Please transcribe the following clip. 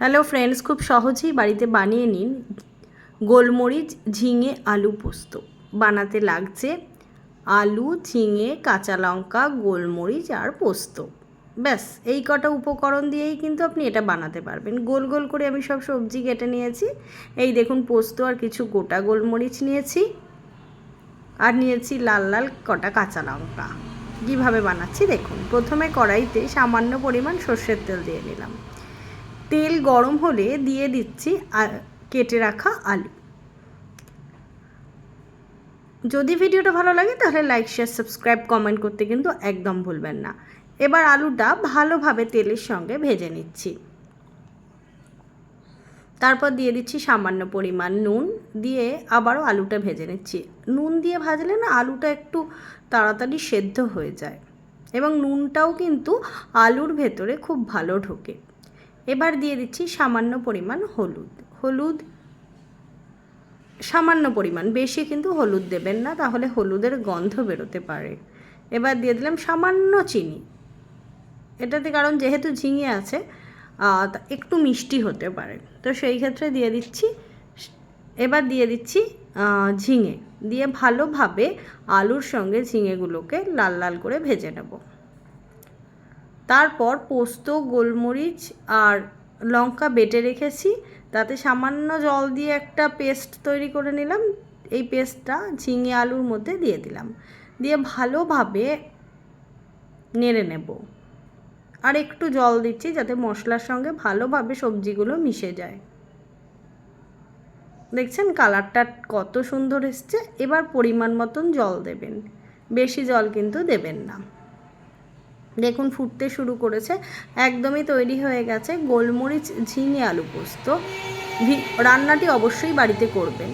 Hello friends খুব সহজেই বাড়িতে বানিয়ে নিন গোলমরিচ, ঝিঙে, আলু পোস্ত। বানাতে লাগছে আলু, ঝিঙে, কাঁচা লঙ্কা, গোলমরিচ আর পোস্ত। ব্যাস, এই কটা উপকরণ দিয়েই কিন্তু আপনি এটা বানাতে পারবেন। গোল গোল করে আমি সব সবজি কেটে নিয়েছি। এই দেখুন, পোস্ত আর কিছু গোটা গোলমরিচ নিয়েছি। আর নিয়েছি লাল লাল কটা কাঁচা লঙ্কা। কীভাবে বানাচ্ছি দেখুন, প্রথমে কড়াইতে সামান্য পরিমাণ সর্ষের তেল দিয়ে নিলাম। তেল গরম হলে দিয়ে দিচ্ছি কেটে রাখা আলু। যদি ভিডিওটা ভালো লাগে তাহলে লাইক শেয়ার সাবস্ক্রাইব কমেন্ট করতে কিন্তু একদম ভুলবেন না। এবার আলুটা ভালোভাবে তেলের সঙ্গে ভেজে নিচ্ছি। তারপর দিয়ে দিচ্ছি সামান্য পরিমাণ নুন, দিয়ে আবারও আলুটা ভেজে নিচ্ছি। নুন দিয়ে ভাজলে না আলুটা একটু তাড়াতাড়ি সেদ্ধ হয়ে যায়। এবং নুনটাও কিন্তু আলুর ভেতরে খুব ভালো ঢোকে। এবার দিয়ে দিচ্ছি সামান্য পরিমাণ হলুদ। হলুদ, সামান্য পরিমাণ, বেশি কিন্তু হলুদ দেবেন না, তাহলে হলুদের গন্ধ বেরোতে পারে। এবার দিয়ে দিলাম সামান্য চিনি। এটাতে কারণ যেহেতু ঝিঙে আছে একটু মিষ্টি হতে পারে। তো সেই ক্ষেত্রে দিয়ে দিচ্ছি, এবার দিয়ে দিচ্ছি ঝিঙে। দিয়ে ভালোভাবে আলুর সঙ্গে ঝিঙেগুলোকে লাল লাল করে ভেজে নেব। তারপর পোস্ত, গোলমরিচ আর লঙ্কা বেটে রেখেছি। তাতে সামান্য জল দিয়ে একটা পেস্ট তৈরি করে নিলাম। এই পেস্টটা ঝিঙে আলুর মধ্যে দিয়ে দিলাম। দিয়ে ভালোভাবে নেড়ে নেব। আর একটু জল দিচ্ছি যাতে মশলার সঙ্গে ভালোভাবে সবজিগুলো মিশে যায়। দেখছেন কালারটা কত সুন্দর এসছে। এবার পরিমাণ মতন জল দেবেন। বেশি জল কিন্তু দেবেন না। দেখুন, ফুটতে শুরু করেছে। একদমই তৈরি হয়ে গেছে গোলমরিচ, ঝিঙে আলু পোস্ত। রান্নাটি অবশ্যই বাড়িতে করবেন।